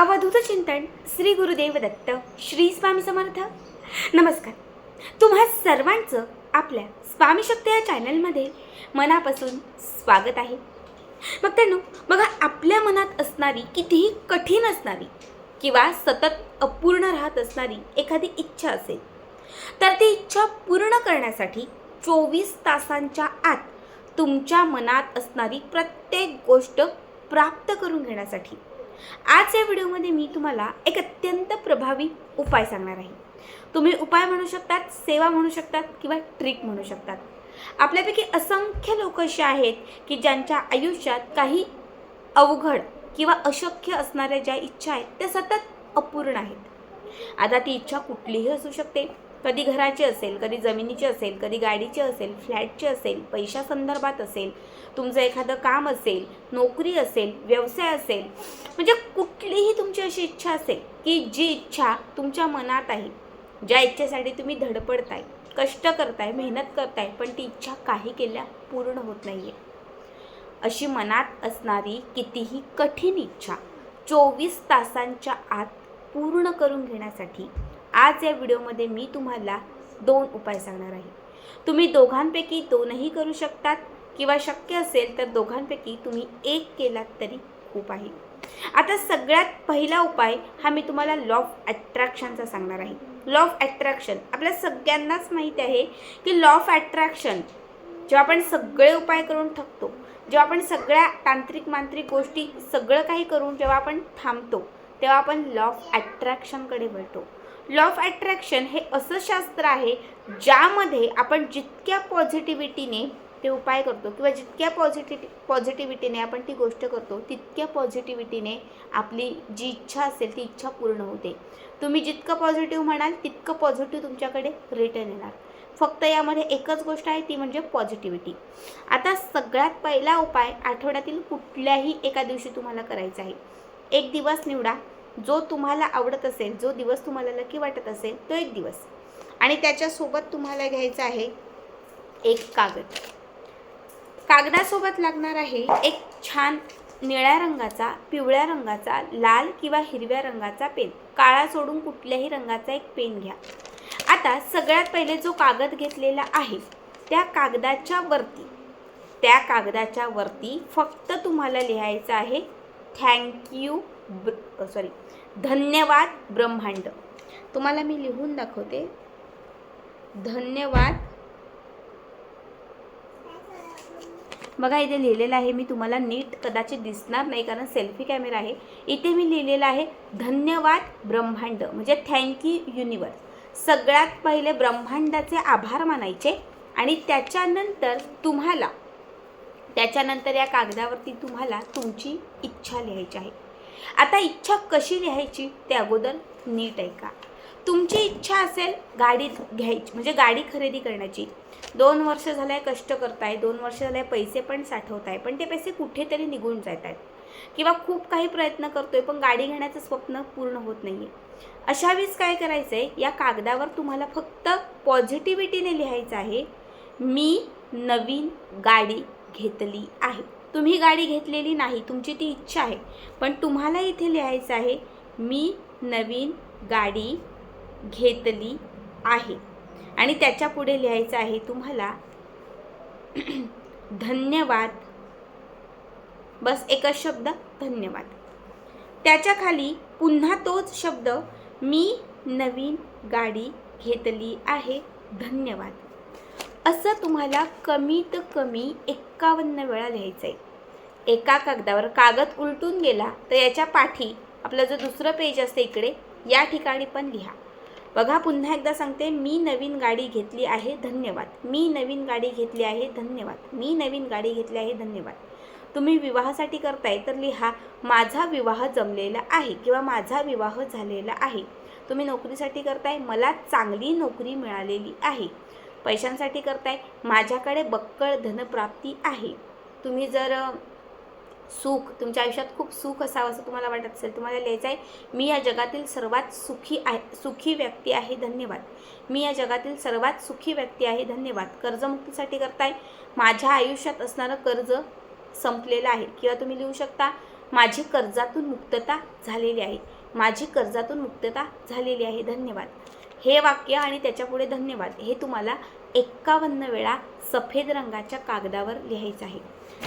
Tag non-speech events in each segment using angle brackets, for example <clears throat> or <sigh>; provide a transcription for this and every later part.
अवधूत चिंतन श्री गुरुदेव दत्त श्री स्वामी समर्थ. नमस्कार. तुम्हा सर्वांचं आपल्या स्वामी शक्ती या चॅनलमध्ये मनापासून स्वागत आहे. मग त्यांनो बघा आपल्या मनात असणारी कितीही कठीण असणारी किंवा सतत अपूर्ण राहत असणारी एखादी इच्छा असेल तर ती इच्छा पूर्ण करण्यासाठी चोवीस तासांच्या आत तुमच्या मनात असणारी प्रत्येक गोष्ट प्राप्त करून घेण्यासाठी आज या व्हिडिओमध्ये मी तुम्हाला एक अत्यंत प्रभावी उपाय सांगणार आहे. तुम्ही उपाय म्हणू शकतात सेवा म्हणू शकतात किंवा ट्रिक म्हणू शकतात. आपल्यापैकी असंख्य लोक असे आहेत की ज्यांच्या आयुष्यात काही अवघड किंवा अशक्य असणाऱ्या ज्या इच्छा आहेत त्या सतत अपूर्ण आहेत. आता ती इच्छा कुठलीही असू शकते कधी घराची असेल कधी जमिनीची असेल कधी गाडीची असेल फ्लॅटची असेल पैशासंदर्भात असेल तुमचं एखादं काम असेल नोकरी असेल व्यवसाय असेल म्हणजे कुठलीही तुमची अशी इच्छा असेल की जी इच्छा तुमच्या मनात आहे ज्या इच्छेसाठी तुम्ही धडपडताय कष्ट करताय मेहनत करताय पण ती इच्छा काही केल्या पूर्ण होत नाही आहे अशी मनात असणारी कितीही कठीण इच्छा चोवीस तासांच्या आत पूर्ण करून घेण्यासाठी आज या व्हिडिओमध्ये मी तुम्हाला दोन उपाय सांगणार आहे. तुम्ही दोघांपैकी दोनही करू शकतात किंवा शक्य असेल तर दोघांपैकी तुम्ही एक केलात तरी खूप आहे. आता सगळ्यात पहिला उपाय हा मी तुम्हाला लॉ ऑफ अट्रॅक्शनचा सांगणार आहे. लॉ ऑफ अट्रॅक्शन आपल्या सगळ्यांनाच माहिती आहे की लॉ ऑफ अट्रॅक्शन जेव्हा आपण सगळे उपाय करून थकतो जेव्हा आपण सगळ्या तांत्रिक मांत्रिक गोष्टी सगळं काही करून जेव्हा आपण थांबतो तेव्हा आपण लॉ ऑफ अट्रॅक्शनकडे वळतो. लॉ ऑफ अट्रॅक्शन हे असं शास्त्र आहे ज्यामध्ये आपण जितक्या पॉझिटिव्हिटीने ते उपाय करतो किंवा जितक्या पॉझिटिव्ह पॉझिटिव्हिटीने आपण ती गोष्ट करतो तितक्या पॉझिटिव्हिटीने आपली जी इच्छा असेल ती इच्छा पूर्ण होते. तुम्ही जितकं पॉझिटिव्ह म्हणाल तितकं पॉझिटिव्ह तुमच्याकडे रिटर्न येणार. फक्त यामध्ये एकच गोष्ट आहे ती म्हणजे पॉझिटिव्हिटी आता सगळ्यात पहिला उपाय आठवड्यातील कुठल्याही एका दिवशी तुम्हाला करायचा आहे. एक दिवस निवडा. जो तुम्हाला आवडत असेल जो दिवस तुम्हाला नक्की वाटत असेल तो एक दिवस. आणि त्याच्यासोबत तुम्हाला घ्यायचा आहे एक कागद. कागदासोबत लागणार आहे एक छान निळ्या रंगाचा पिवळ्या रंगाचा लाल किंवा हिरव्या रंगाचा पेन. काळा सोडून कुठल्याही रंगाचा एक पेन घ्या. आता सगळ्यात पहिले जो कागद घेतलेला आहे त्या कागदाच्या वरती त्या कागदाच्या वरती फक्त तुम्हाला लिहायचं आहे थँक्यू ब्र सॉरी धन्यवाद ब्रह्मांड. तुम्हाला मी लिहून दाखवते. धन्यवाद. बघा इथे लिहिलेलं आहे मी तुम्हाला नीट कदाचित दिसणार नाही कारण सेल्फी कॅमेरा आहे. इथे मी लिहिलेलं आहे धन्यवाद ब्रह्मांड. म्हणजे थँक्यू युनिवर्स सगळ्यात पहिले ब्रह्मांडाचे आभार मानायचे आणि त्याच्यानंतर तुम्हाला त्याच्यानंतर या कागदावरती तुम्हाला तुमची इच्छा लिहायची आहे. आता इच्छा कशी लिहायची ते अगोदर नीट ऐका. तुमची इच्छा असेल गाडी घ्यायची म्हणजे गाडी खरेदी करण्याची. दोन वर्ष झालंय कष्ट करताय दोन वर्ष झालंय पैसे पण साठवताय पण ते पैसे कुठेतरी निघून जात आहेत किंवा खूप काही प्रयत्न करतोय पण गाडी घेण्याचं स्वप्न पूर्ण होत नाहीये. अशा वेळेस काय करायचं आहे या कागदावर तुम्हाला फक्त पॉझिटिव्हिटीने लिहायचं आहे मी नवीन गाडी घेतली आहे. तुम्ही गाडी घेतलेली नाही तुमची ती इच्छा आहे. पण तुम्हाला इथे लिहायचं आहे मी नवीन गाडी घेतली आहे. आणि त्याच्या पुढे लिहायचं आहे तुम्हाला <clears throat> धन्यवाद. बस एकच शब्द धन्यवाद. त्याच्याखाली पुन्हा तोच शब्द मी नवीन गाडी घेतली आहे धन्यवाद. असं तुम्हाला कमीत कमी एक्कावन्न वेळा लिहायचं आहे एका कागदावर कागद उलटून गेला तर याच्या पाठी आपलं जो दुसरं पेज असते इकडे या ठिकाणी पण लिहा. बघा पुन्हा एकदा सांगते मी नवीन गाडी घेतली आहे धन्यवाद. मी नवीन गाडी घेतली आहे धन्यवाद. मी नवीन गाडी घेतली आहे धन्यवाद. तुम्ही विवाहासाठी करताय तर लिहा माझा विवाह जमलेला आहे किंवा माझा विवाह झालेला आहे. तुम्ही नोकरीसाठी करताय मला चांगली नोकरी मिळालेली आहे. पैशांसाठी करताय माझ्याकडे बक्कळ धनप्राप्ती आहे. तुम्ही जर सुख तुमच्या आयुष्यात खूप सुख असावं असं तुम्हाला वाटत असेल तुम्हाला लिहायचं आहे मी या जगातील सर्वात सुखी आहे सुखी व्यक्ती आहे धन्यवाद. मी या जगातील सर्वात सुखी व्यक्ती आहे धन्यवाद. कर्जमुक्तीसाठी करताय. माझ्या आयुष्यात असणारं कर्ज संपलेलं आहे. किंवा तुम्ही लिहू शकता माझी कर्जातून मुक्तता झालेली आहे. माझी कर्जातून मुक्तता झालेली आहे. धन्यवाद. हे वाक्य आणि त्याच्यापुढे धन्यवाद हे तुम्हाला एक्कावन्न वेळा सफेद रंगाच्या कागदावर लिहायचं आहे.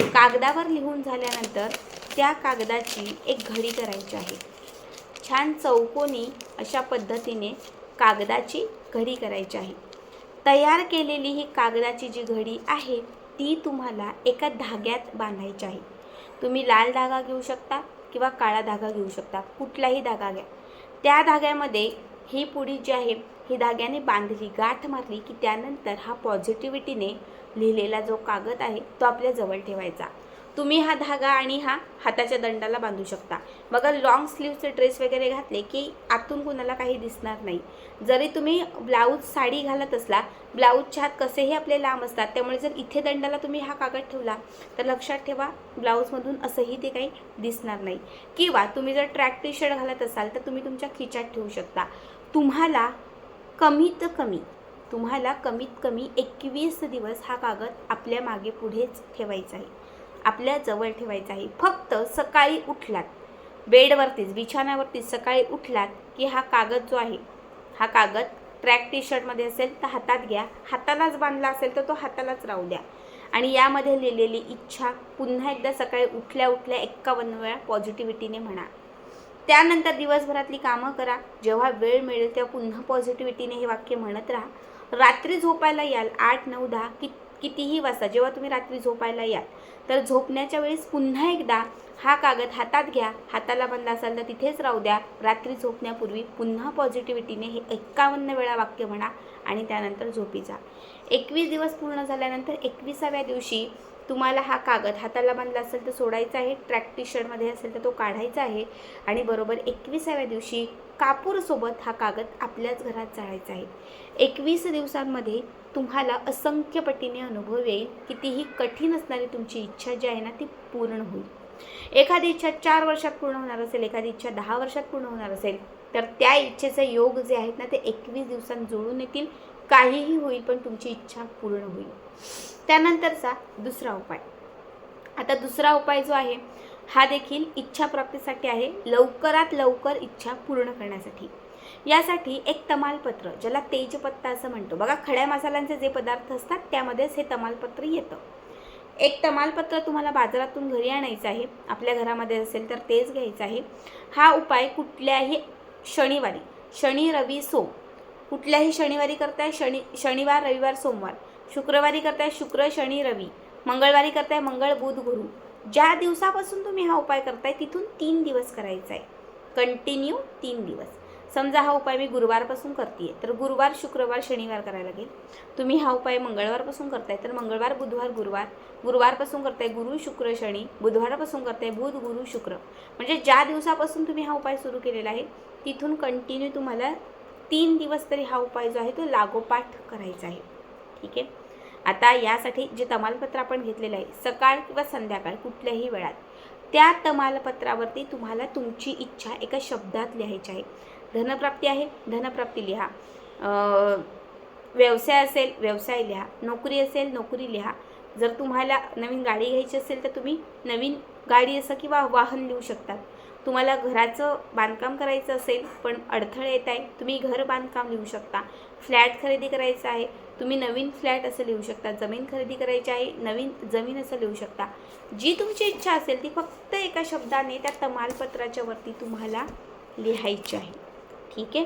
कागदावर लिहून झाल्यानंतर त्या कागदाची एक घडी करायची आहे. छान चौकोनी अशा पद्धतीने कागदाची घडी करायची आहे. तयार केलेली ही कागदाची जी घडी आहे ती तुम्हाला एका धाग्यात बांधायची आहे. तुम्ही लाल धागा घेऊ शकता किंवा काळा धागा घेऊ शकता. कुठलाही धागा घ्या. त्या धाग्यामध्ये ही पुडी जी आहे ही धाग्याने बांधली गाठ मारली की त्यानंतर हा पॉझिटिव्हिटीने लिहिलेला जो कागद आहे तो आपल्या जवळ ठेवायचा. तुम्ही हा धागा आणि हा हाताच्या दंडाला बांधू शकता. बघा लॉंग स्लीवचे ड्रेस वगैरे घातले की आतून कुणाला काही दिसणार नाही. जरी तुम्ही ब्लाऊज साडी घालत असला ब्लाऊजच्या हात कसेही आपले लांब असतात त्यामुळे जर इथे दंडाला तुम्ही हा कागद ठेवला तर लक्षात ठेवा ब्लाऊजमधून असंही ते काही दिसणार नाही. किंवा तुम्ही जर ट्रॅक टी शर्ट घालत असाल तर तुम्ही तुमच्या खिच्यात ठेवू शकता. तुम्हाला कमीत कमी तुम्हाला कमीत कमी एकवीस दिवस हा कागद आपल्या मागे पुढेच ठेवायचा आहे. आपल्या जवळ ठेवायचा आहे. फक्त सकाळी उठलात. बेडवरतीच बिछाण्यावरतीच सकाळी उठलात की हा कागद जो आहे हा कागद ट्रॅक टी शर्टमध्ये असेल तर हातात घ्या. हातालाच बांधला असेल तर तो हातालाच राहू द्या. आणि यामध्ये लिहिलेली इच्छा पुन्हा एकदा सकाळी उठल्या उठल्या एक्कावन्न वेळा पॉझिटिव्हिटीने म्हणा. त्यानंतर दिवसभरातली कामं करा. जेव्हा वेळ मिळेल तेव्हा पुन्हा पॉझिटिव्हिटीने हे वाक्य म्हणत राहा. रात्री झोपायला याल आठ नऊ दहा की कितीही वाजता जेव्हा तुम्ही रात्री झोपायला याल तर झोपण्याच्या वेळेस पुन्हा एकदा हा कागद हातात घ्या हाताला बंद असाल तर तिथेच राहू द्या. रात्री झोपण्यापूर्वी पुन्हा पॉझिटिव्हिटीने हे एक्कावन्न वेळा वाक्य म्हणा आणि त्यानंतर झोपी जा. एकवीस दिवस पूर्ण झाल्यानंतर एकविसाव्या दिवशी तुम्हाला हा कागद हाताला बांधला असेल तर सोडायचा आहे ट्रॅक टी शर्टमध्ये असेल तर तो काढायचा आहे आणि बरोबर एकविसाव्या दिवशी कापूरसोबत हा कागद आपल्याच घरात जाळायचा आहे. एकवीस दिवसांमध्ये तुम्हाला असंख्य पटीने अनुभव येईल कितीही कठीण असणारी तुमची इच्छा जी आहे ना ती पूर्ण होईल. एखादी इच्छा चार वर्षात पूर्ण होणार असेल एखादी इच्छा दहा वर्षात पूर्ण होणार असेल तर त्या इच्छेचे योग जे आहेत ना ते एकवीस दिवसांत जुळून येतील. काहीही होईल पण तुमची इच्छा पूर्ण होईल. त्यानंतरचा दुसरा उपाय. आता दुसरा उपाय जो आहे हा देखील इच्छा प्राप्तीसाठी आहे लवकरात लवकर इच्छा पूर्ण करण्यासाठी. यासाठी एक तमालपत्र ज्याला तेजपत्ता असं म्हणतो. बघा खड्या मसाल्यांचे जे पदार्थ असतात त्यामध्येच हे तमालपत्र येतं. एक तमालपत्र तुम्हाला बाजारातून घरी आणायचं आहे आपल्या घरामध्ये असेल तर तेच घ्यायचं आहे. हा उपाय कुठल्याही शनिवारी शनी रवी सोम कुठल्याही शनिवारी करताय शनि शनिवार रविवार सोमवार. शुक्रवारी करताय शुक्र शनी रवी. मंगळवारी करताय मंगळ बुध गुरु. ज्या दिवसापासून तुम्ही हा उपाय करताय तिथून तीन दिवस करायचा आहे कंटिन्यू तीन दिवस. समजा हा उपाय मी गुरुवारपासून करते तर गुरुवार शुक्रवार शनिवार करायला लागेल. तुम्ही हा उपाय मंगळवारपासून करताय तर मंगळवार बुधवार गुरुवार. गुरुवारपासून करताय गुरु शुक्र शनी. बुधवारपासून करताय बुध गुरु शुक्र. म्हणजे ज्या दिवसापासून तुम्ही हा उपाय सुरू केलेला आहे तिथून कंटिन्यू तुम्हाला तीन दिवस तरी हा उपाय जो आहे तो लागोपाठ करायचा आहे. ठीक आहे? आता यासाठी जे तमालपत्र आपण घेतलेलं आहे सकाळ किंवा संध्याकाळ कुठल्याही वेळात त्या तमालपत्रावरती तुम्हाला तुमची इच्छा एका शब्दात लिहायची आहे. धनप्राप्ती आहे धनप्राप्ती लिहा. व्यवसाय असेल व्यवसाय लिहा. नोकरी असेल नोकरी लिहा. जर तुम्हाला नवीन गाडी घ्यायची असेल तर तुम्ही नवीन गाडी असं किंवा वाहन लिहू शकतात. तुम्हाला घराचं बांधकाम करायचं असेल पण अडथळे येत आहे तुम्ही घर बांधकाम लिहू शकता. फ्लॅट खरेदी करायचं आहे तुम्ही नवीन फ्लॅट असं लिहू शकता. जमीन खरेदी करायची आहे नवीन जमीन असं लिहू शकता. जी तुमची इच्छा असेल ती फक्त एका शब्दाने त्या तमालपत्राच्या वरती तुम्हाला लिहायची आहे. ठीक आहे?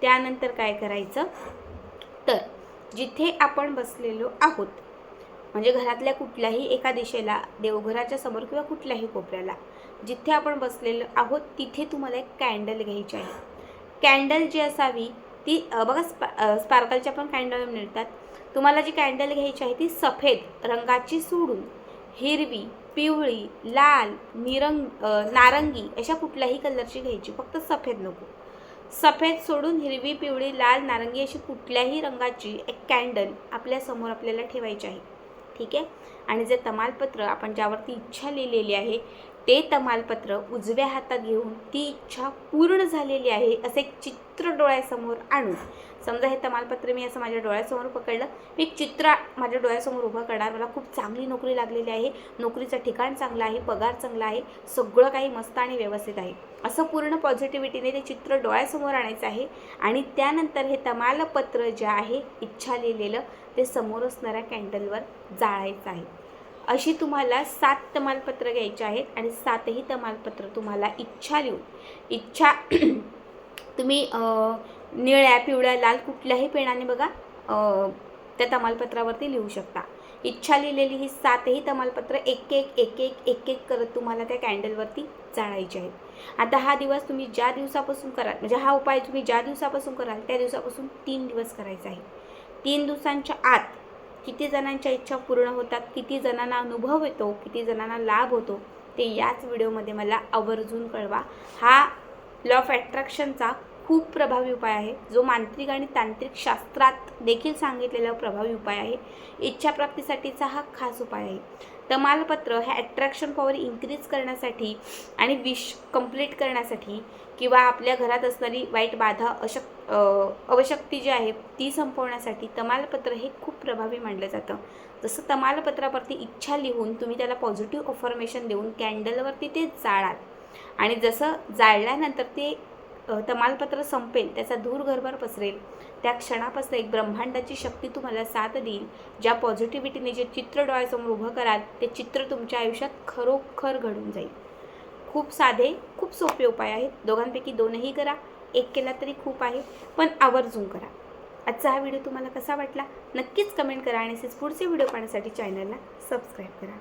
त्यानंतर काय करायचं? तर जिथे आपण बसलेलो आहोत म्हणजे घरातल्या कुठल्याही एका दिशेला देवघराच्या समोर किंवा कुठल्याही कोपऱ्याला जिथे आपण बसलेलो आहोत तिथे तुम्हाला एक कॅन्डल घ्यायची आहे. कॅन्डल जी असावी ती बघा स्पा स्पार्कलच्या पण कॅन्डल मिळतात. तुम्हाला जी कॅन्डल घ्यायची आहे ती सफेद रंगाची सोडून हिरवी पिवळी लाल निरंग नारंगी अशा कुठल्याही कलरची घ्यायची. फक्त सफेद नको. सफेद सोडून हिरवी पिवळी लाल नारंगी अशी कुठल्याही रंगाची एक कॅन्डल आपल्यासमोर आपल्याला ठेवायची आहे. ठीक आहे? आणि जे तमालपत्र आपण ज्यावरती इच्छा लिहिलेली आहे ते तमालपत्र उजव्या हातात घेऊन ती इच्छा पूर्ण झालेली आहे असं एक चित्र डोळ्यासमोर आणून. समजा हे तमालपत्र मी असं माझ्या डोळ्यासमोर पकडलं. मी एक चित्र माझ्या डोळ्यासमोर उभं करणार. मला खूप चांगली नोकरी लागलेली आहे. नोकरीचं ठिकाण चांगलं आहे पगार चांगला आहे सगळं काही मस्त आणि व्यवस्थित आहे. असं पूर्ण पॉझिटिव्हिटीने ते चित्र डोळ्यासमोर आणायचं आहे. आणि त्यानंतर हे तमालपत्र जे आहे इच्छा लिहिलेलं ते समोर असणाऱ्या कॅन्डलवर जाळायचं आहे. अशी तुम्हाला सात तमालपत्र घ्यायचे आहेत आणि सातही तमालपत्र तुम्हाला इच्छा लिहून इच्छा <clears throat> तुम्ही निळ्या पिवळ्या लाल कुठल्याही पेनाने बघा त्या तमालपत्रावरती लिहू शकता. इच्छा लिहिलेली ही सातही तमालपत्र एक एक एक एक एक एक करत तुम्हाला त्या कॅन्डलवरती जाळायची आहेत. आता हा दिवस तुम्ही ज्या दिवसापासून कराल म्हणजे हा उपाय तुम्ही ज्या दिवसापासून कराल त्या दिवसापासून तीन दिवस करायचा आहे. तीन दिवसांच्या आत किती जणांच्या इच्छा पूर्ण होतात किती जणांना अनुभव येतो किती जणांना लाभ होतो ते याच व्हिडिओमध्ये मला आवर्जून कळवा. हा लॉ ऑफ ॲट्रॅक्शनचा खूप प्रभावी उपाय आहे. जो मांत्रिक आणि तांत्रिक शास्त्रात देखील सांगितलेला प्रभावी उपाय आहे. इच्छाप्राप्तीसाठीचा हा खास उपाय आहे. तमालपत्र हे ॲट्रॅक्शन पॉवर इन्क्रीज करण्यासाठी आणि विश कंप्लीट करण्यासाठी किंवा आपल्या घरात असणारी वाईट बाधा अशक्त आवश्यकती जी आहे ती संपवण्यासाठी तमालपत्र हे खूप प्रभावी मानलं जातं. जसं तमालपत्रावरती इच्छा लिहून तुम्ही त्याला पॉझिटिव्ह अफर्मेशन देऊन कॅन्डलवरती ते जाळाल. आणि जसं जाळल्यानंतर ते तमालपत्र संपेल त्याचा धूर घरभर पसरेल त्या क्षणापासून एक ब्रह्मांडाची शक्ती तुम्हाला साथ देईल ज्या पॉझिटिव्हिटीने जे चित्र डोळ्यासमोर उभं कराल ते चित्र तुमच्या आयुष्यात खरोखर घडून जाईल. खूप साधे खूप सोपे उपाय आहेत. दोघांपैकी दोनही करा. एक केला तरी खूप आहे. पण आवर्जून करा. आजचा हा व्हिडिओ तुम्हाला कसा वाटला नक्कीच कमेंट करा आणि असेच पुढचे व्हिडिओ पाहण्यासाठी चॅनलला सबस्क्राईब करा.